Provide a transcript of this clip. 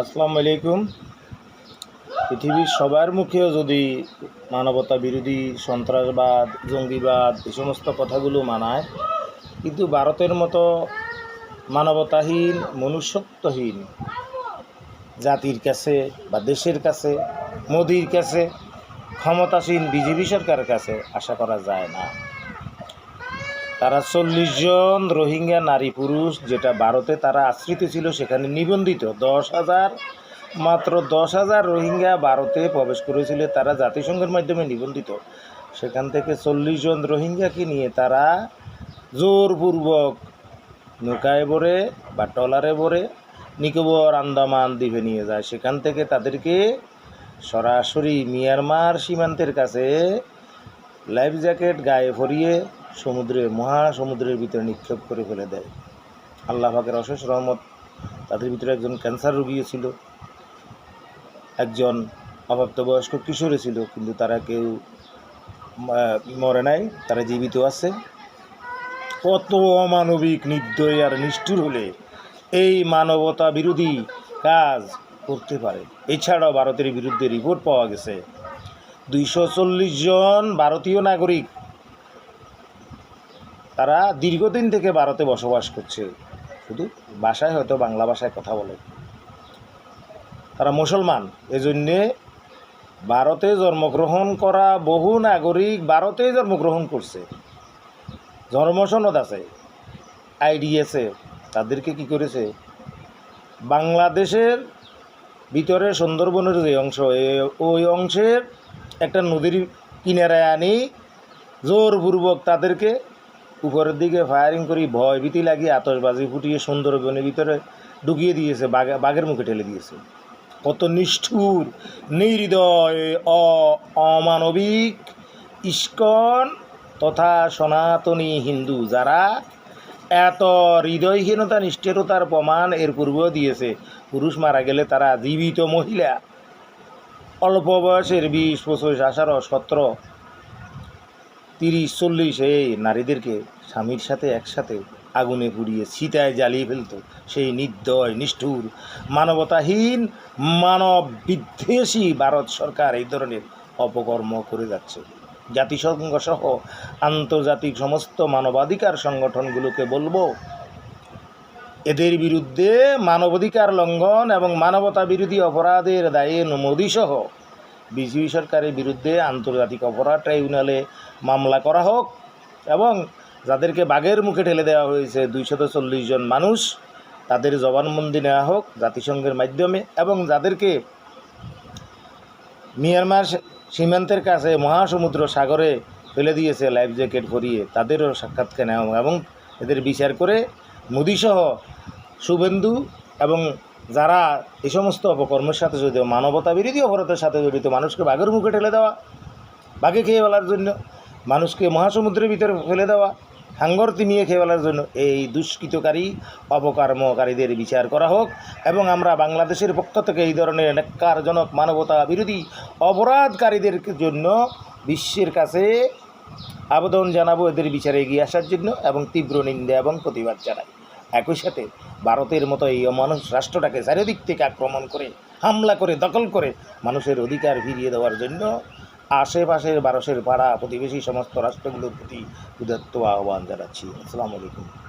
আসসালামু আলাইকুম। পৃথিবীর সবার মুখেও যদি মানবতা বিরোধী, সন্ত্রাসবাদ, জঙ্গিবাদ এই সমস্ত কথাগুলো মানায়, কিন্তু ভারতের মতো মানবতাহীন, মনুষ্যত্বহীন জাতির কাছে বা দেশের কাছে, মোদির কাছে, ক্ষমতাসীন বিজেপি সরকারের কাছে আশা করা যায় না। তারা চল্লিশ জন রোহিঙ্গা নারী পুরুষ যেটা ভারতে তারা আশ্রিত ছিল, সেখানে নিবন্ধিত। দশ হাজার, মাত্র দশ হাজার রোহিঙ্গা ভারতে প্রবেশ করেছিল, তারা জাতিসংঘের মাধ্যমে নিবন্ধিত। সেখান থেকে চল্লিশ জন রোহিঙ্গাকে নিয়ে তারা জোরপূর্বক নৌকায় ভরে বা ট্রলারে ভরে নিকোবর, আন্দামান, দ্বীপে নিয়ে যায়। সেখান থেকে তাদেরকে সরাসরি মিয়ানমার সীমান্তের কাছে লাইফ জ্যাকেট গায়ে ভরিয়ে সমুদ্রে, মহাসমুদ্রের ভিতরে নিক্ষেপ করে ফেলে দেয়। আল্লাহ পাকের অশেষ রহমত, তাদের ভিতরে একজন ক্যান্সার রোগীও ছিল। একজন অপ্রাপ্তবয়স্ক কিশোরী ছিল, কিন্তু তারা কেউ মরে নাই, তারা জীবিত আছে। কত অমানবিক, নির্দয় আর নিষ্ঠুর হলে এই মানবতা বিরোধী কাজ করতে পারে। এছাড়াও ভারতের বিরুদ্ধে রিপোর্ট পাওয়া গেছে, দুইশো চল্লিশ জন ভারতীয় নাগরিক তারা দীর্ঘদিন থেকে ভারতে বসবাস করছে। শুধু ভাষায় হয়তো বাংলা ভাষায় কথা বলে। তারা মুসলমান। এজন্যে ভারতে জন্মগ্রহণ করা বহু নাগরিক ভারতেই জন্মগ্রহণ করছে। জন্মসনদ আছে আইডিএসে তাদেরকে কি করেছে? বাংলাদেশের ভিতরে সুন্দরবনের যে অংশ ওই অংশের একটা নদীর কিনারায় আনি, জোরপূর্বক তাদেরকে উপরের দিকে ফায়ারিং করি, ভয় ভীতি লাগিয়ে আতশবাজি ফুটিয়ে সুন্দরবনের ভিতরে ঢুকিয়ে দিয়েছে বাঘে বাঘের মুখে ঠেলে দিয়েছে। কত নিষ্ঠুর, নির্দয়, অ, অমানবিক ইস্কন তথা সনাতনী হিন্দু যারা এত হৃদয়হীনতা, নিষ্ঠুরতার প্রমাণ এর পূর্বেও দিয়েছে। পুরুষ মারা গেলে তারা জীবিত মহিলা। অল্প বয়সের বিশ পঁচিশ আঠারো, সতেরো তিরিশ, চল্লিশ এই নারীদেরকে স্বামীর সাথে একসাথে আগুনে পুড়িয়ে চিতায় জ্বালিয়ে ফেলতো। সেই নির্দয়, নিষ্ঠুর, মানবতাহীন মানব বিদ্বেষী ভারত সরকার এই ধরনের অপকর্ম করে যাচ্ছে। জাতিসংঘ সহ আন্তর্জাতিক সমস্ত মানবাধিকার সংগঠনগুলোকে বলব, এদের বিরুদ্ধে মানবাধিকার লঙ্ঘন এবং মানবতা বিরোধী অপরাধের দায়ে মোদীসহ বিজেপি সরকারের বিরুদ্ধে আন্তর্জাতিক অপরাধ ট্রাইব্যুনালে মামলা করা হোক এবং যাদেরকে বাঘের মুখে ঠেলে দেওয়া হয়েছে দুইশত চল্লিশ জন মানুষ, তাদের জবানবন্দি নেওয়া হোক জাতিসংঘের মাধ্যমে এবং যাদেরকে মিয়ানমার সীমান্তের কাছে মহাসমুদ্র সাগরে ফেলে দিয়েছে লাইফ জ্যাকেট পরিয়ে, তাদেরও সাক্ষাৎকার নেওয়া এবং এদের বিচার করে মোদিসহ শুভেন্দু এবং যারা এই সমস্ত অপকর্মের সাথে জড়িত, মানবতা বিরোধী অপরাধের সাথে জড়িত, মানুষকে বাঘের মুখে ঠেলে দেওয়া, বাঘে খেয়ে ফেলার জন্য, মানুষকে মহাসমুদ্রের ভিতরে ফেলে দেওয়া, হাঙ্গর তিমিয়ে খেয়ে ফেলার জন্য এই দুষ্কৃতকারী, অপকর্মকারীদের বিচার করা হোক এবং আমরা বাংলাদেশের পক্ষ থেকে এই ধরনের ন্যাক্কারজনক মানবতা বিরোধী অপরাধকারীদের জন্য বিশ্বের কাছে আবেদন জানাব এদের বিচারে এগিয়ে আসার জন্য এবং তীব্র নিন্দা এবং প্রতিবাদ জানাই। একই সাথে ভারতের মতো এই অমানুষ রাষ্ট্রটাকে চারিদিক থেকে আক্রমণ করে, হামলা করে, দখল করে মানুষের অধিকার ফিরিয়ে দেওয়ার জন্য আশেপাশের বারোশের পাড়া প্রতিবেশী সমস্ত রাষ্ট্রগুলোর প্রতি উদাত্ত আহ্বান জানাচ্ছি। আসসালামু আলাইকুম।